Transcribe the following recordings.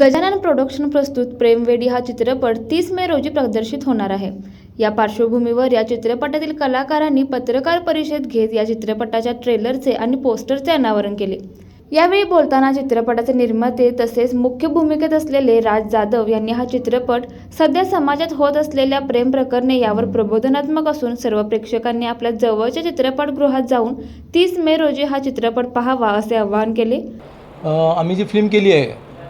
Gajanan production प्रस्तुत प्रेमवेडी हा चित्रपट तीस मे रोजी प्रदर्शित होणार आहे. या पार्श्वभूमीवर या चित्रपटातील कलाकारांनी पत्रकार परिषद घेत या चित्रपटाच्या ट्रेलरचे आणि पोस्टरचे अनावरण केले. यावेळी बोलताना चित्रपटाचे निर्माते तसेच मुख्य भूमिकेत असलेले राज जाधव यांनी हा चित्रपट सध्या समाजात होत असलेल्या प्रेम प्रकरणे यावर प्रबोधनात्मक असून सर्व प्रेक्षकांनी आपल्या जवळच्या चित्रपटगृहात जाऊन तीस मे रोजी हा चित्रपट पाहावा असे आवाहन केले. आम्ही जी फिल्म केली आहे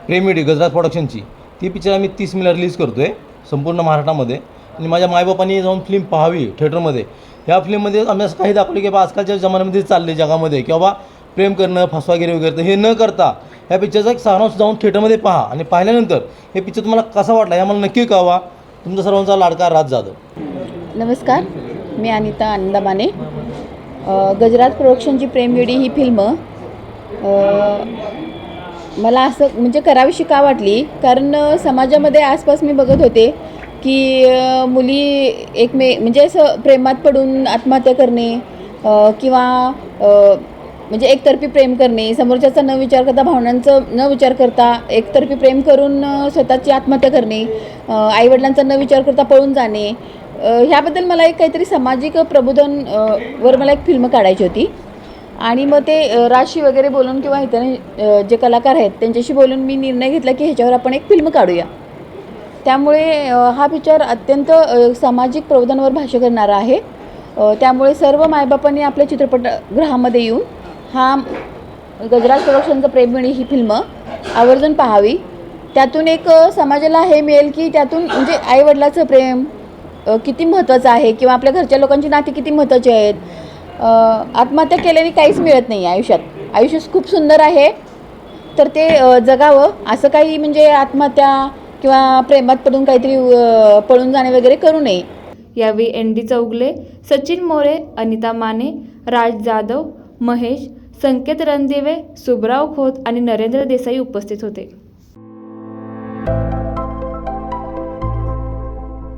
प्रेमिडी गजरात प्रोडक्शनची ती पिक्चर आम्ही तीस मेला रिलीज करतो आहे संपूर्ण महाराष्ट्रामध्ये. आणि माझ्या मायबापांनी जाऊन फिल्म पाहावी थिएटरमध्ये ह्या फिल्ममध्ये आम्ही असं काही दाखवलं की बा आजकालच्या जमान्यामध्ये चालले जगामध्ये. की बाबा प्रेम करणं फसवागिरी वगैरे हे न करता ह्या पिक्चरचा एक सारांश जाऊन थिएटरमध्ये पहा. आणि पाहिल्यानंतर हे पिक्चर तुम्हाला कसा वाटला हे मला नक्की कळवा. तुमचा सर्वांचा लाडका राज जाधव. नमस्कार. मी अनिता आनंदामाने गजरात गजराज प्रोडक्शनची प्रेमविडी ही फिल्म मला असं म्हणजे करावीशी का वाटली? कारण समाजामध्ये आसपास मी बघत होते की अ, मुली एकमे म्हणजे असं प्रेमात पडून आत्महत्या करणे अ, किंवा अ, म्हणजे एकतर्फी प्रेम करणे समोरच्याचा न विचार करता भावनांचं न विचार करता एकतर्फी प्रेम करून स्वतःची आत्महत्या करणे आईवडिलांचा न विचार करता पळून जाणे ह्याबद्दल मला एक काहीतरी सामाजिक प्रबोधन वर मला एक फिल्म काढायची होती. आणि मग ते राशी वगैरे बोलून किंवा इतर जे कलाकार आहेत त्यांच्याशी बोलून मी निर्णय घेतला की ह्याच्यावर आपण एक फिल्म काढूया. त्यामुळे हा पिक्चर अत्यंत सामाजिक प्रबोधनावर भाष्य करणारा आहे. त्यामुळे सर्व मायबापांनी आपल्या चित्रपटगृहामध्ये येऊन हा गजराज प्रोडक्शनचं प्रेमिणी ही फिल्म आवर्जून पाहावी. त्यातून एक समाजाला हे मिळेल की त्यातून म्हणजे आईवडिलाचं प्रेम किती महत्त्वाचं आहे किंवा आपल्या घरच्या लोकांची नाती किती महत्त्वाची आहेत. आत्महत्या केल्याने काहीच मिळत नाही आयुष्यात. आयुष्य खूप सुंदर आहे. तर ते जगावं. असं काही म्हणजे आत्महत्या किंवा प्रेमात पडून काहीतरी पळून जाणे वगैरे करू नये. यावेळी एन डी चौगले सचिन मोरे अनिता माने राज जाधव महेश संकेत रणदिवे सुब्राव खोत आणि नरेंद्र देसाई उपस्थित होते.